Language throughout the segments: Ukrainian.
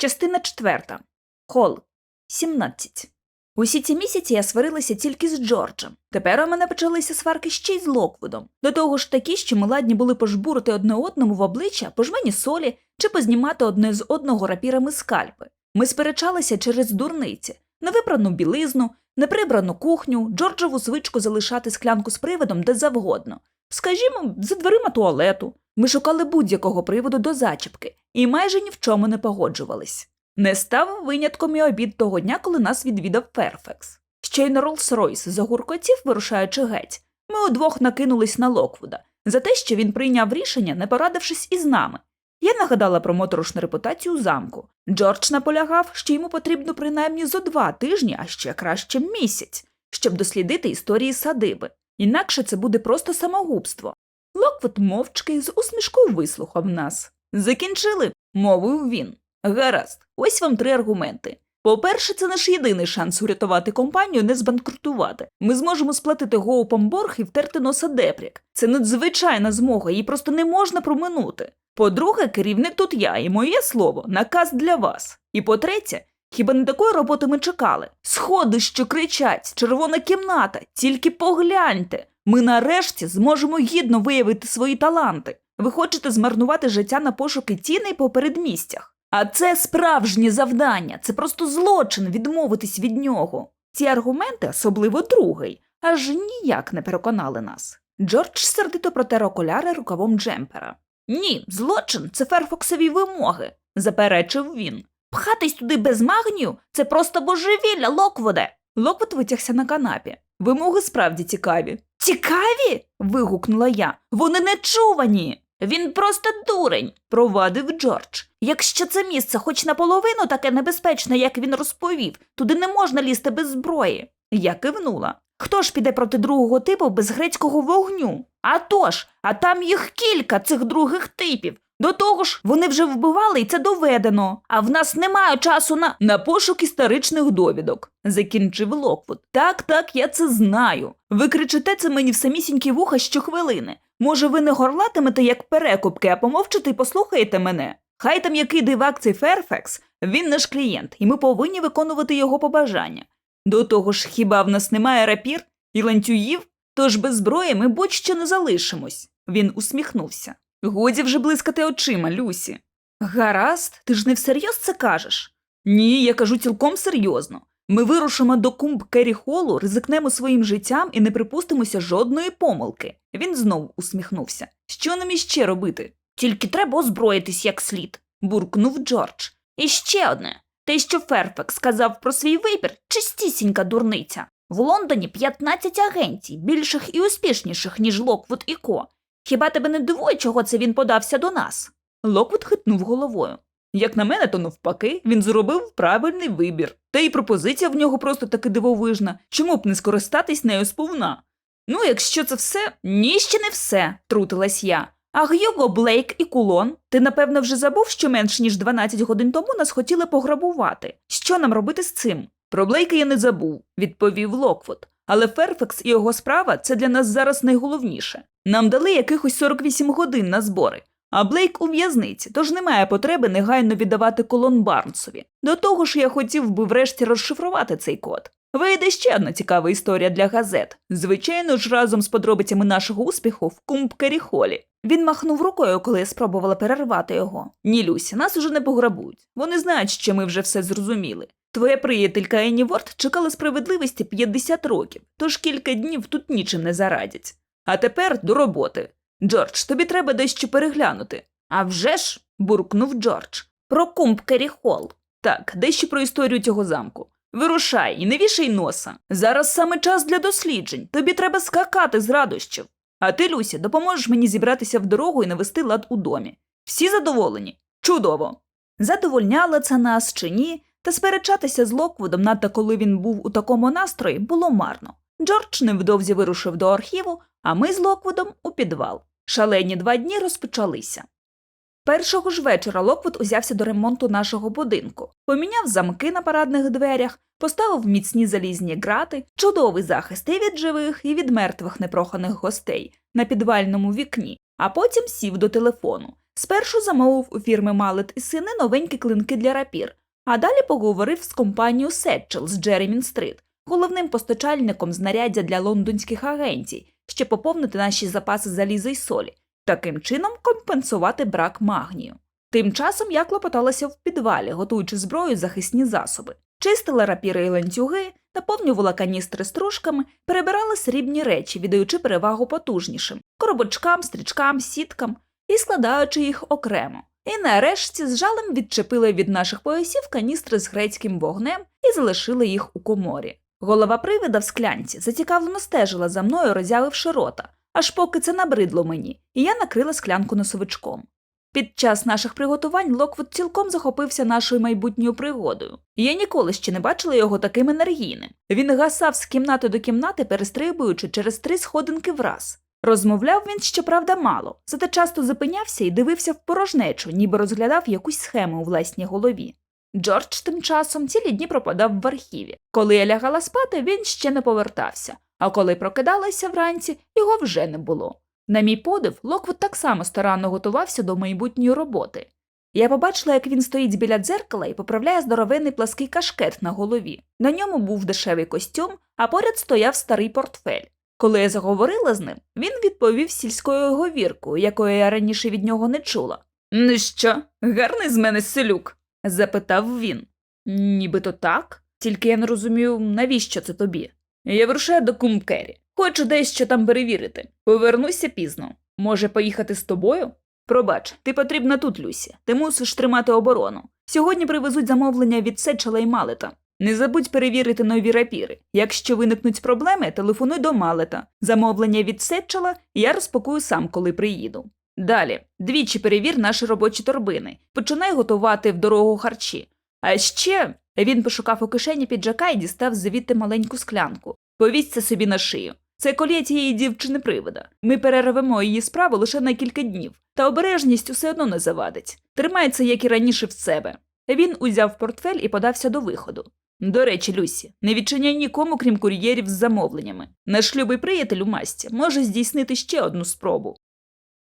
Частина четверта. Хол. 17. Усі ці місяці я сварилася тільки з Джорджем. Тепер у мене почалися сварки ще й з Локвудом. До того ж такі, що ми ладні були пожбурити одне одному в обличчя, пожмені солі чи познімати одне з одного рапірами скальпи. Ми сперечалися через дурниці, невипрану білизну, неприбрану кухню, Джорджову звичку залишати склянку з приводом де завгодно. Скажімо, за дверима туалету. Ми шукали будь-якого приводу до зачіпки і майже ні в чому не погоджувались. Не став винятком і обід того дня, коли нас відвідав Ферфекс. Щойно Роллс-Ройс загуркотів, вирушаючи геть. Ми удвох накинулись на Локвуда за те, що він прийняв рішення, не порадившись із нами. Я нагадала про моторошну репутацію замку. Джордж наполягав, що йому потрібно принаймні зо два тижні, а ще краще місяць, щоб дослідити історії садиби. Інакше це буде просто самогубство. Локвуд мовчки з усмішкою вислухав нас. Закінчили, мовив він. Гаразд, ось вам три аргументи. По-перше, це наш єдиний шанс урятувати компанію, не збанкрутувати. Ми зможемо сплатити гоупам борг і втерти носа депрік. Це надзвичайна змога, її просто не можна проминути. По-друге, керівник тут я, і моє слово наказ для вас. І по-третє, хіба не такої роботи ми чекали? Сходи, що кричать, червона кімната, тільки погляньте. Ми нарешті зможемо гідно виявити свої таланти. Ви хочете змарнувати життя на пошуки тіней по передмістях. А це справжнє завдання, це просто злочин відмовитись від нього. Ці аргументи, особливо другий, аж ніяк не переконали нас. Джордж сердито протер окуляри рукавом джемпера. Ні, злочин це Ферфоксові вимоги, заперечив він. Пхатись туди без магнію це просто божевілля, Локвуде. Локвуд витягся на канапі. Вимоги справді цікаві. Цікаві? вигукнула я. Вони не чувані. Він просто дурень, провадив Джордж. Якщо це місце хоч наполовину таке небезпечне, як він розповів, туди не можна лізти без зброї. Я кивнула. Хто ж піде проти другого типу без грецького вогню? А тож, а там їх кілька цих других типів. До того ж, вони вже вбивали і це доведено. А в нас немає часу на на пошук історичних довідок, закінчив Локвуд. Так, так, я це знаю. Ви кричите це мені в самісінькі вуха щохвилини. Може, ви не горлатимете як перекупки, а помовчите і послухаєте мене? Хай там який дивак цей Ферфекс, він наш клієнт, і ми повинні виконувати його побажання. До того ж, хіба в нас немає рапір і ланцюгів? Тож без зброї ми будь-що не залишимось. Він усміхнувся. Годі вже блискати очима, Люсі. Гаразд, ти ж не всерйоз це кажеш? Ні, я кажу цілком серйозно. Ми вирушимо до кумб Керрі Холу, ризикнемо своїм життям і не припустимося жодної помилки. Він знову усміхнувся. Що нам іще робити? Тільки треба озброїтись як слід, буркнув Джордж. І ще одне. Те, що Ферфекс сказав про свій вибір, чистісінька дурниця. В Лондоні 15 агенцій, більших і успішніших, ніж Локвуд і Ко. Хіба тебе не дивує, чого це він подався до нас? Локвуд хитнув головою. Як на мене, то навпаки, він зробив правильний вибір. Та й пропозиція в нього просто таки дивовижна. Чому б не скористатись нею сповна? Ну, якщо це все, ні, ще не все, трутилась я. А Гюго, Блейк і Кулон, ти напевно вже забув, що менш ніж 12 годин тому нас хотіли пограбувати. Що нам робити з цим? Про Блейка я не забув, відповів Локвуд. Але Ферфекс і його справа це для нас зараз найголовніше. Нам дали якихось 48 годин на збори, а Блейк у в'язниці, тож немає потреби негайно віддавати колон Барнсові. До того ж, я хотів би врешті розшифрувати цей код. Вийде ще одна цікава історія для газет. Звичайно ж, разом з подробицями нашого успіху в Кумбкері-холі. Він махнув рукою, коли я спробувала перервати його. Ні, Люсі, нас уже не пограбують. Вони знають, що ми вже все зрозуміли. Твоя приятелька Енні Ворд чекала справедливості 50 років, тож кілька днів тут нічим не зарадять. А тепер до роботи. Джордж, тобі треба дещо переглянути. А вже ж, буркнув Джордж. Про Кумбкері Холл. Так, дещо про історію цього замку. Вирушай і не вішай носа. Зараз саме час для досліджень. Тобі треба скакати з радощів. А ти, Люсі, допоможеш мені зібратися в дорогу і навести лад у домі. Всі задоволені? Чудово! Задовольняло це нас чи ні, та сперечатися з Локвудом, надто коли він був у такому настрої, було марно. Джордж невдовзі вирушив до архіву, а ми з Локвудом у підвал. Шалені два дні розпочалися. Першого ж вечора Локвуд узявся до ремонту нашого будинку, поміняв замки на парадних дверях, поставив міцні залізні грати, чудовий захист і від живих, і від мертвих непроханих гостей на підвальному вікні, а потім сів до телефону. Спершу замовив у фірми Малет і сини новенькі клинки для рапір, а далі поговорив з компанією Сетчел з Джеремін Стрит, головним постачальником знаряддя для лондонських агенцій, щоб поповнити наші запаси заліза й солі, таким чином компенсувати брак магнію. Тим часом я клопоталася в підвалі, готуючи зброю захисні засоби. Чистила рапіри і ланцюги, наповнювала каністри стружками, перебирала срібні речі, віддаючи перевагу потужнішим коробочкам, стрічкам, сіткам і складаючи їх окремо. І нарешті з жалем відчепили від наших поясів каністри з грецьким вогнем і залишили їх у коморі. Голова привида в склянці зацікавлено стежила за мною, роззявивши рота, аж поки це набридло мені, і я накрила склянку носовичком. Під час наших приготувань Локвуд цілком захопився нашою майбутньою пригодою. Я ніколи ще не бачила його таким енергійним. Він гасав з кімнати до кімнати, перестрибуючи через три сходинки враз. Розмовляв він, щоправда, мало, зате часто зупинявся і дивився в порожнечу, ніби розглядав якусь схему у власній голові. Джордж тим часом цілі дні пропадав в архіві. Коли я лягала спати, він ще не повертався, а коли прокидалася вранці, його вже не було. На мій подив, Локвуд так само старанно готувався до майбутньої роботи. Я побачила, як він стоїть біля дзеркала і поправляє здоровенний плаский кашкет на голові. На ньому був дешевий костюм, а поряд стояв старий портфель. Коли я заговорила з ним, він відповів сільською говіркою, якої я раніше від нього не чула. Ну що, гарний з мене селюк? запитав він. Нібито так, тільки я не розумію, навіщо це тобі. Я вирушаю до Кумкері. Хочу дещо там перевірити. Повернуся пізно. Може, поїхати з тобою? Пробач, ти потрібна тут, Люсі. Ти мусиш тримати оборону. Сьогодні привезуть замовлення від Сечела і Малета. Не забудь перевірити нові рапіри. Якщо виникнуть проблеми, телефонуй до Малета. Замовлення від Сечела я розпакую сам, коли приїду. Далі, двічі перевір наші робочі торбини. Починай готувати в дорогу харчі. А ще він пошукав у кишені піджака і дістав звідти маленьку склянку. Повісь це собі на шию. Це колє тієї дівчини привида. Ми перервемо її справу лише на кілька днів, та обережність усе одно не завадить. Тримай це, як і раніше, в себе. Він узяв портфель і подався до виходу. До речі, Люсі, не відчиняй нікому, крім кур'єрів з замовленнями. Наш любий приятель у масті може здійснити ще одну спробу.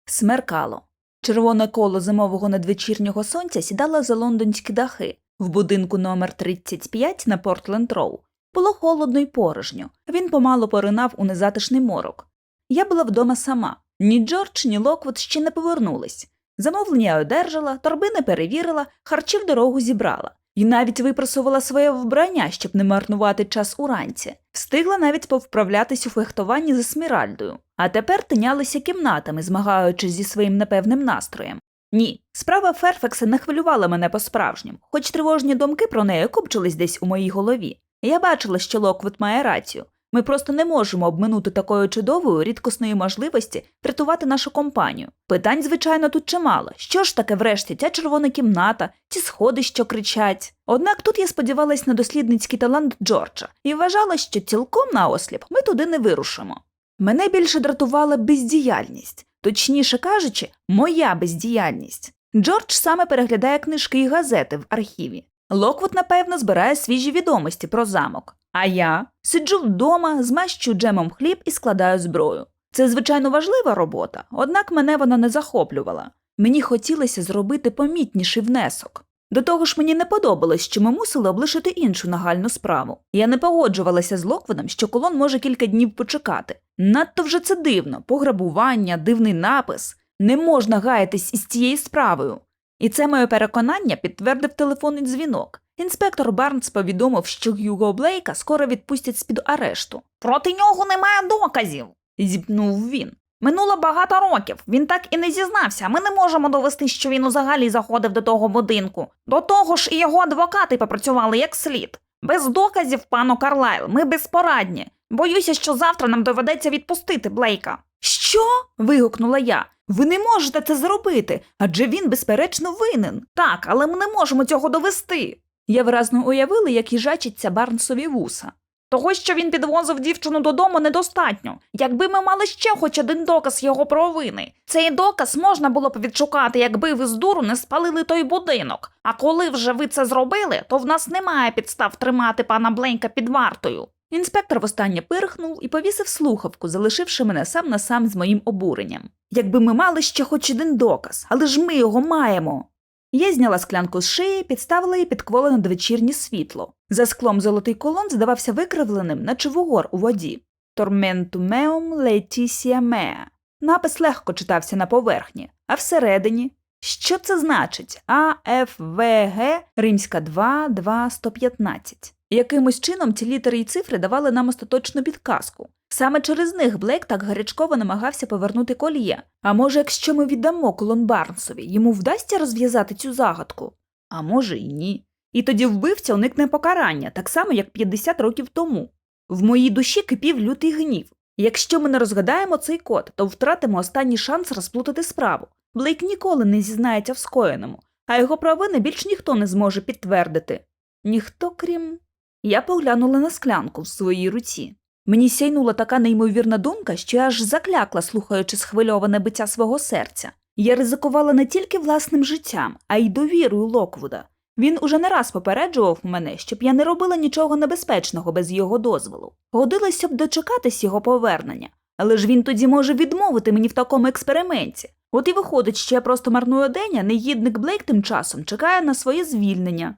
Смеркало. Червоне коло зимового надвечірнього сонця сідало за лондонські дахи. В будинку номер 35 на Портленд Роу було холодно й порожньо. Він помало поринав у незатишний морок. Я була вдома сама. Ні Джордж, ні Локвуд ще не повернулись. Замовлення одержала, торбини перевірила, харчі в дорогу зібрала. І навіть випросувала своє вбрання, щоб не марнувати час уранці. Встигла навіть повправлятись у фехтуванні за сміральдою, А тепер тинялися кімнатами, змагаючись зі своїм непевним настроєм. Ні, справа Ферфекса не хвилювала мене по-справжньому, хоч тривожні думки про неї копчились десь у моїй голові. Я бачила, що Локвіт має рацію. Ми просто не можемо обминути такої чудової рідкісної можливості врятувати нашу компанію. Питань, звичайно, тут чимало. Що ж таке, врешті, ця червона кімната, ці сходи, що кричать. Однак тут я сподівалась на дослідницький талант Джорджа і вважала, що цілком наосліп ми туди не вирушимо. Мене більше дратувала бездіяльність, точніше кажучи, моя бездіяльність. Джордж саме переглядає книжки і газети в архіві. Локвуд, напевно, збирає свіжі відомості про замок. А я сиджу вдома, змащу джемом хліб і складаю зброю. Це, звичайно, важлива робота, однак мене вона не захоплювала. Мені хотілося зробити помітніший внесок. До того ж, мені не подобалось, що ми мусили облишити іншу нагальну справу. Я не погоджувалася з Локвудом, що колон може кілька днів почекати. Надто вже це дивно пограбування, дивний напис. Не можна гаятись із цією справою. І це моє переконання підтвердив телефонний дзвінок. Інспектор Барнс повідомив, що Гюго Блейка скоро відпустять з-під арешту. Проти нього немає доказів, зіпнув він. Минуло багато років. Він так і не зізнався. Ми не можемо довести, що він взагалі заходив до того будинку. До того ж, і його адвокати попрацювали як слід. Без доказів, пану Карлайл, ми безпорадні. Боюся, що завтра нам доведеться відпустити Блейка. Що? вигукнула я. Ви не можете це зробити, адже він, безперечно, винен. Так, але ми не можемо цього довести. Я виразно уявила, як їжачиться Барнсові вуса. Того, що він підвозив дівчину додому, недостатньо. Якби ми мали ще хоч один доказ його провини. Цей доказ можна було б відшукати, якби ви з дуру не спалили той будинок. А коли вже ви це зробили, то в нас немає підстав тримати пана Бленька під вартою. Інспектор востаннє пирхнув і повісив слухавку, залишивши мене сам на сам з моїм обуренням. Якби ми мали ще хоч один доказ, але ж ми його маємо. Я зняла склянку з шиї, підставила її під кволе надвечірнє світло. За склом золотий колон здавався викривленим, наче вугор у воді. Meum laetitia mea. Напис легко читався на поверхні, а всередині. Що це значить? А, Ф, В, Г, римська 2, 2, 115. Якимось чином ці літери і цифри давали нам остаточну підказку. Саме через них Блейк так гарячково намагався повернути кольє. А може, якщо ми віддамо колон Барнсові, йому вдасться розв'язати цю загадку? А може й ні. І тоді вбивця уникне покарання, так само, як 50 років тому. В моїй душі кипів лютий гнів. Якщо ми не розгадаємо цей код, то втратимо останній шанс розплутати справу. Блейк ніколи не зізнається в скоєному, а його провини більш ніхто не зможе підтвердити. Ніхто крім. Я поглянула на склянку в своїй руці. Мені сяйнула така неймовірна думка, що я аж заклякла, слухаючи схвильоване биття свого серця. Я ризикувала не тільки власним життям, а й довірою Локвуда. Він уже не раз попереджував мене, щоб я не робила нічого небезпечного без його дозволу. Годилося б дочекатись його повернення, але ж він тоді може відмовити мені в такому експерименті. От і виходить, що я просто марную день, а негідник Блейк тим часом чекає на своє звільнення.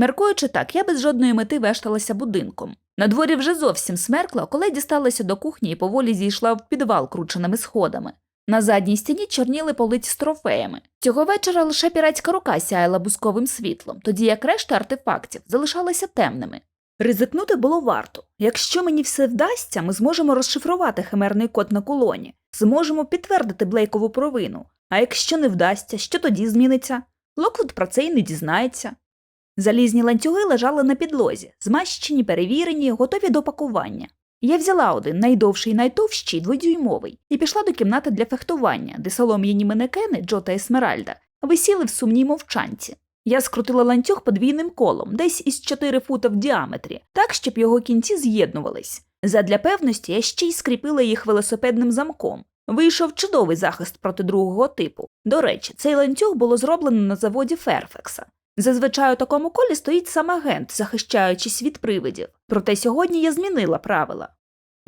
Міркуючи так, я без жодної мети вешталася будинком. На дворі вже зовсім смеркла, коли дісталася до кухні і поволі зійшла в підвал крученими сходами. На задній стіні чорніли полиці з трофеями. Цього вечора лише піратська рука сяяла бусковим світлом, тоді як решта артефактів залишалися темними. Ризикнути було варто. Якщо мені все вдасться, ми зможемо розшифрувати химерний код на колоні, зможемо підтвердити Блейкову провину. А якщо не вдасться, що тоді зміниться? Локвуд про це й не дізнається. Залізні ланцюги лежали на підлозі, змащені, перевірені, готові до пакування. Я взяла один найдовший, найтовщий, дводюймовий, і пішла до кімнати для фехтування, де солом'яні манекени Джо та Есмеральда висіли в сумній мовчанці. Я скрутила ланцюг подвійним колом, десь із 4 фута в діаметрі, так, щоб його кінці з'єднувались. Задля певності я ще й скріпила їх велосипедним замком. Вийшов чудовий захист проти другого типу. До речі, цей ланцюг було зроблено на заводі Ферфекса. Зазвичай у такому колі стоїть сам агент, захищаючись від привидів. Проте сьогодні я змінила правила.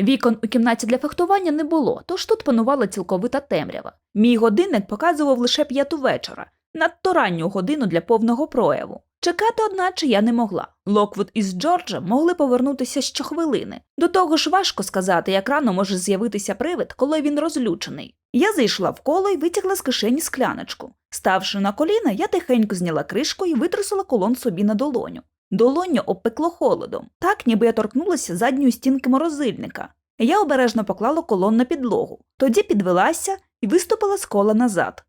Вікон у кімнаті для фехтування не було, тож тут панувала цілковита темрява. Мій годинник показував лише п'яту вечора, надто ранню годину для повного прояву. Чекати, одначе, я не могла. Локвуд із Джорджем могли повернутися щохвилини. До того ж важко сказати, як рано може з'явитися привид, коли він розлючений. Я зайшла в коло і витягла з кишені скляночку. Ставши на коліна, я тихенько зняла кришку і витрусила колон собі на долоню. Долоню обпекло холодом, так ніби я торкнулася задньої стінки морозильника. Я обережно поклала колон на підлогу, тоді підвелася і виступила з кола назад.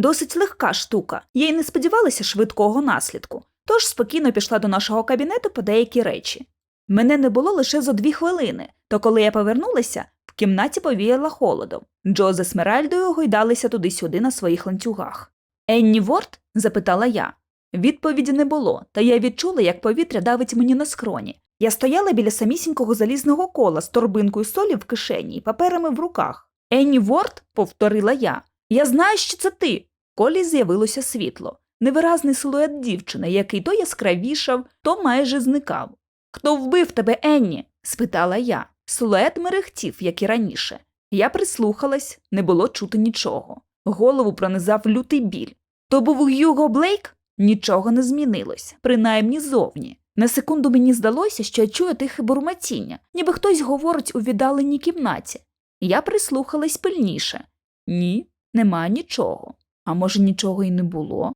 Досить легка штука, я й не сподівалася швидкого наслідку, тож спокійно пішла до нашого кабінету по деякі речі. Мене не було лише за дві хвилини, то коли я повернулася, в кімнаті повіяла холодом. Джо з Есмеральдою гойдалися туди-сюди на своїх ланцюгах. Енні Ворд? запитала я. Відповіді не було, та я відчула, як повітря давить мені на скроні. Я стояла біля самісінького залізного кола з торбинкою солі в кишені і паперами в руках. Енні Ворд, повторила я. Я знаю, що це ти. Колі з'явилося світло, невиразний силует дівчини, який то яскравішав, то майже зникав. Хто вбив тебе, Енні? спитала я. Силует мерехтів, як і раніше. Я прислухалась, не було чути нічого. Голову пронизав лютий біль. То був Гюго Блейк? Нічого не змінилось, принаймні зовні. На секунду мені здалося, що я чую тихе бурмотіння, ніби хтось говорить у віддаленій кімнаті. Я прислухалась пильніше. Ні, нема нічого. А може, нічого й не було.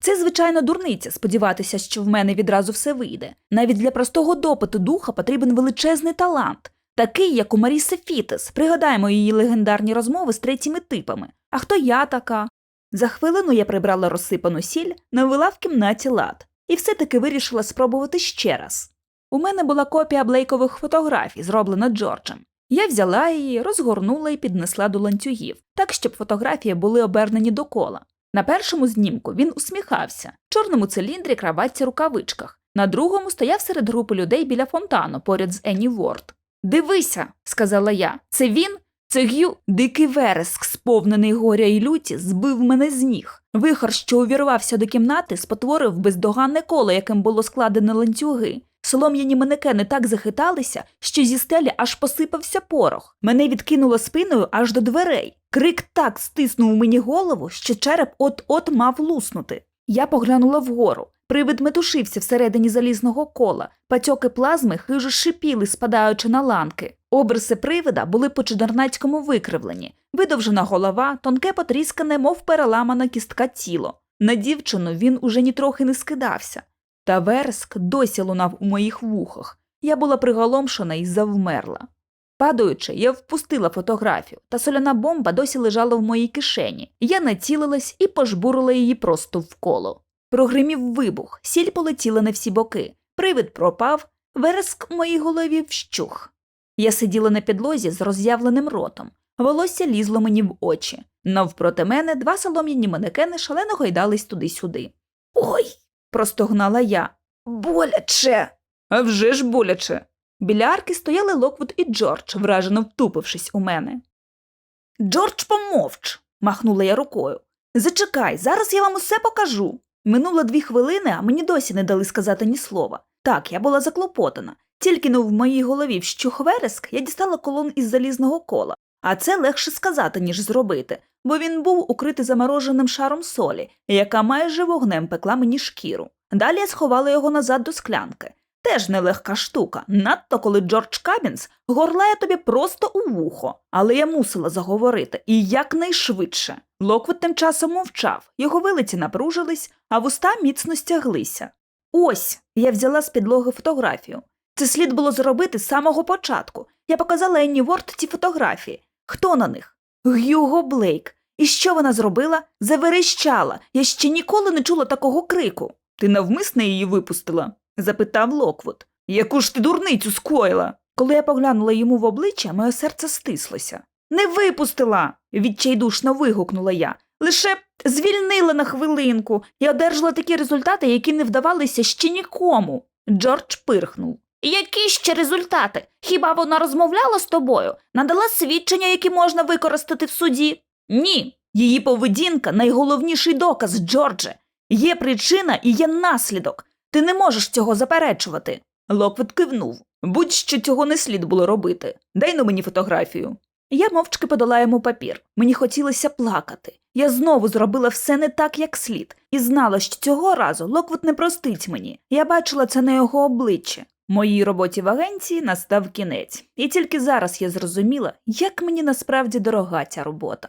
Це, звичайно, дурниця сподіватися, що в мене відразу все вийде. Навіть для простого допиту духа потрібен величезний талант, такий, як у Маріси Фітес. Пригадаємо її легендарні розмови з третіми типами. А хто я така? За хвилину я прибрала розсипану сіль, навела в кімнаті лад і все-таки вирішила спробувати ще раз. У мене була копія блейкових фотографій, зроблена Джорджем. Я взяла її, розгорнула і піднесла до ланцюгів, так щоб фотографії були обернені до кола. На першому знімку він усміхався, чорному циліндрі, краватці, рукавичках. На другому стояв серед групи людей біля фонтану поряд з Енні Ворд. Дивися, сказала я, це він? Це Г'ю, дикий вереск, сповнений горя і люті, збив мене з ніг. Вихор, що увірвався до кімнати, спотворив бездоганне коло, яким було складено ланцюги. Солом'яні манекени так захиталися, що зі стелі аж посипався порох. Мене відкинуло спиною аж до дверей. Крик так стиснув мені голову, що череп от-от мав луснути. Я поглянула вгору. Привид метушився всередині залізного кола, патьоки плазми хижо шипіли, спадаючи на ланки. Обриси привида були по чудернацькому викривлені, видовжена голова, тонке потріскане, мов переламана кістка тіло. На дівчину він уже нітрохи не скидався. Та вереск досі лунав у моїх вухах. Я була приголомшена і завмерла. Падаючи, я впустила фотографію, та соляна бомба досі лежала в моїй кишені. Я націлилась і пожбурила її просто в коло. Прогримів вибух, сіль полетіла на всі боки. Привид пропав, вереск в моїй голові вщух. Я сиділа на підлозі з роз'явленим ротом. Волосся лізло мені в очі. Навпроти мене два солом'яні манекени шалено гойдались туди-сюди. Ой. Простогнала я. Боляче. А вже ж боляче. Біля арки стояли Локвуд і Джордж, вражено втупившись у мене. Джордж, помовч. махнула я рукою. Зачекай, зараз я вам усе покажу. Минуло дві хвилини, а мені досі не дали сказати ні слова. Так, я була заклопотана. Тільки но в моїй голові вщух вереск, я дістала колон із залізного кола. А це легше сказати, ніж зробити, бо він був укритий замороженим шаром солі, яка майже вогнем пекла мені шкіру. Далі я сховала його назад до склянки. Теж нелегка штука, надто коли Джордж Кабінс горлає тобі просто у вухо. Але я мусила заговорити, і якнайшвидше. Локвуд тим часом мовчав, його вилиці напружились, а вуста міцно стяглися. Ось я взяла з підлоги фотографію. Це слід було зробити з самого початку. Я показала Енні Ворд ці фотографії. Хто на них? Гюго Блейк. І що вона зробила? Заверещала. Я ще ніколи не чула такого крику. Ти навмисно її випустила? запитав Локвуд. Яку ж ти дурницю скоїла? Коли я поглянула йому в обличчя, моє серце стислося. Не випустила. відчайдушно вигукнула я. Лише звільнила на хвилинку і одержала такі результати, які не вдавалися ще нікому. Джордж пирхнув. Які ще результати? Хіба вона розмовляла з тобою? Надала свідчення, які можна використати в суді? Ні. Її поведінка найголовніший доказ, Джордже. Є причина і є наслідок. Ти не можеш цього заперечувати. Локвіт кивнув. Будь-що цього не слід було робити. Дай на мені фотографію. Я мовчки подала йому папір. Мені хотілося плакати. Я знову зробила все не так, як слід, і знала, що цього разу Локвуд не простить мені. Я бачила це на його обличчі. Моїй роботі в агенції настав кінець, і тільки зараз я зрозуміла, як мені насправді дорога ця робота.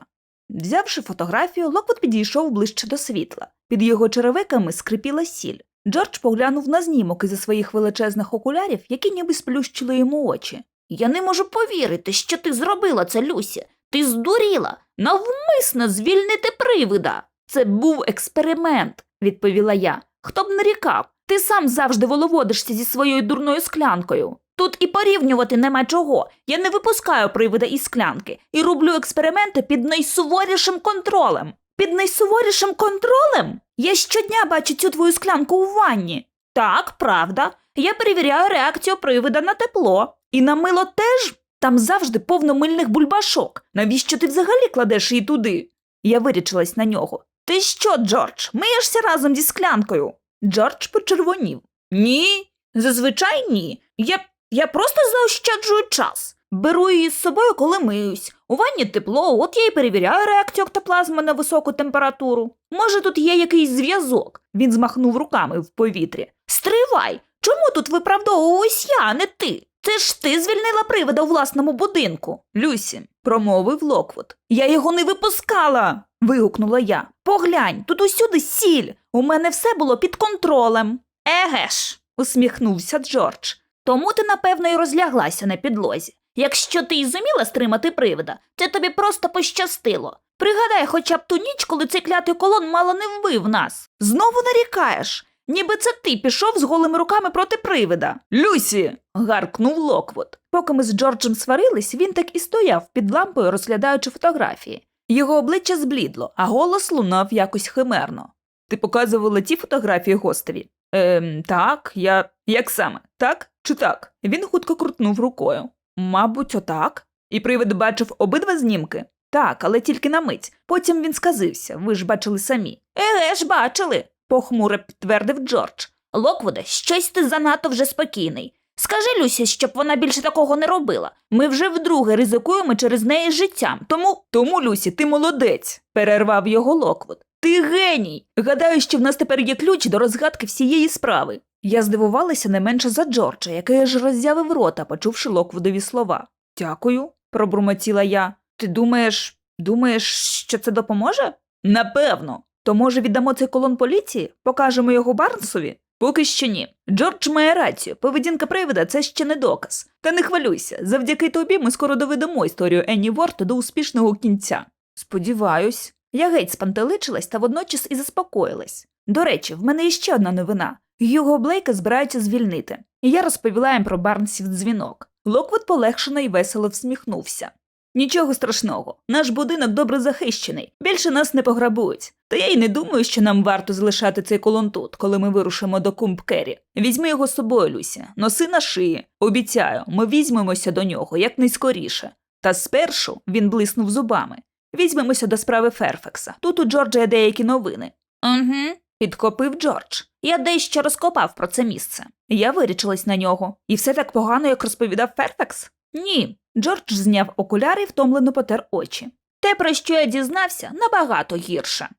Взявши фотографію, Локвуд підійшов ближче до світла. Під його черевиками скрипіла сіль. Джордж поглянув на знімок із своїх величезних окулярів, які ніби сплющили йому очі. Я не можу повірити, що ти зробила це, Люсі. Ти здуріла навмисно звільнити привида. Це був експеримент, відповіла я. Хто б нарікав? Ти сам завжди воловодишся зі своєю дурною склянкою. Тут і порівнювати нема чого. Я не випускаю привида із склянки і роблю експерименти під найсуворішим контролем. Під найсуворішим контролем? Я щодня бачу цю твою склянку у ванні. Так, правда. Я перевіряю реакцію привида на тепло. І на мило теж там завжди повно мильних бульбашок. Навіщо ти взагалі кладеш її туди? Я вирічилась на нього. Ти що, Джордж, миєшся разом зі склянкою? Джордж почервонів. Ні, зазвичай ні. Я, я просто заощаджую час. Беру її з собою, коли миюсь. У ванні тепло, от я й перевіряю реакцію октоплазми на високу температуру. Може, тут є якийсь зв'язок. Він змахнув руками в повітрі. Стривай! Чому тут виправдовуюсь я, а не ти? Це ж ти звільнила привида у власному будинку. Люсі, промовив Локвуд. Я його не випускала. Вигукнула я. Поглянь, тут усюди сіль. У мене все було під контролем. Еге ж, усміхнувся Джордж. Тому ти, напевно, і розляглася на підлозі. Якщо ти й зуміла стримати привида, це тобі просто пощастило. Пригадай хоча б ту ніч, коли цей клятий колон мало не вбив нас. Знову нарікаєш. Ніби це ти пішов з голими руками проти привида. Люсі. гаркнув Локвуд. Поки ми з Джорджем сварились, він так і стояв під лампою, розглядаючи фотографії. Його обличчя зблідло, а голос лунав якось химерно. Ти показувала ті фотографії гостеві? Ем, так, я. Як саме? Так чи так? Він хутко крутнув рукою. Мабуть, отак. І привид бачив обидва знімки? Так, але тільки на мить. Потім він сказився, ви ж бачили самі. Еге ж, бачили, похмуро підтвердив Джордж. Локвуде, щось ти занадто вже спокійний. Скажи Люсі, щоб вона більше такого не робила. Ми вже вдруге ризикуємо через неї життям. Тому. Тому, Люсі, ти молодець, перервав його Локвуд. Ти геній. Гадаю, що в нас тепер є ключ до розгадки всієї справи. Я здивувалася не менше за Джорджа, який аж роззявив рота, почувши Локвудові слова. Дякую, пробурмотіла я. Ти думаєш, думаєш, що це допоможе? Напевно. То може віддамо цей колон поліції? Покажемо його Барнсові? Поки що ні. Джордж має рацію. Поведінка привида це ще не доказ. Та не хвилюйся. Завдяки тобі ми скоро доведемо історію Енні Ворта до успішного кінця. Сподіваюсь. Я геть спантеличилась та водночас і заспокоїлась. До речі, в мене є ще одна новина. Юго Блейка збираються звільнити. І я розповіла їм про Барнсів дзвінок. Локвуд полегшено і весело всміхнувся. Нічого страшного, наш будинок добре захищений, більше нас не пограбують. Та я й не думаю, що нам варто залишати цей колон тут, коли ми вирушимо до Кумб Керрі. Візьми його з собою, Люся, носи на шиї. Обіцяю, ми візьмемося до нього якнайскоріше. Та спершу він блиснув зубами. Візьмемося до справи Ферфекса. Тут у Джорджа є деякі новини. Угу. Підкопив Джордж. Я дещо розкопав про це місце. Я вирічилась на нього. І все так погано, як розповідав Ферфекс? Ні. Джордж зняв окуляри і втомлено потер очі. Те, про що я дізнався, набагато гірше.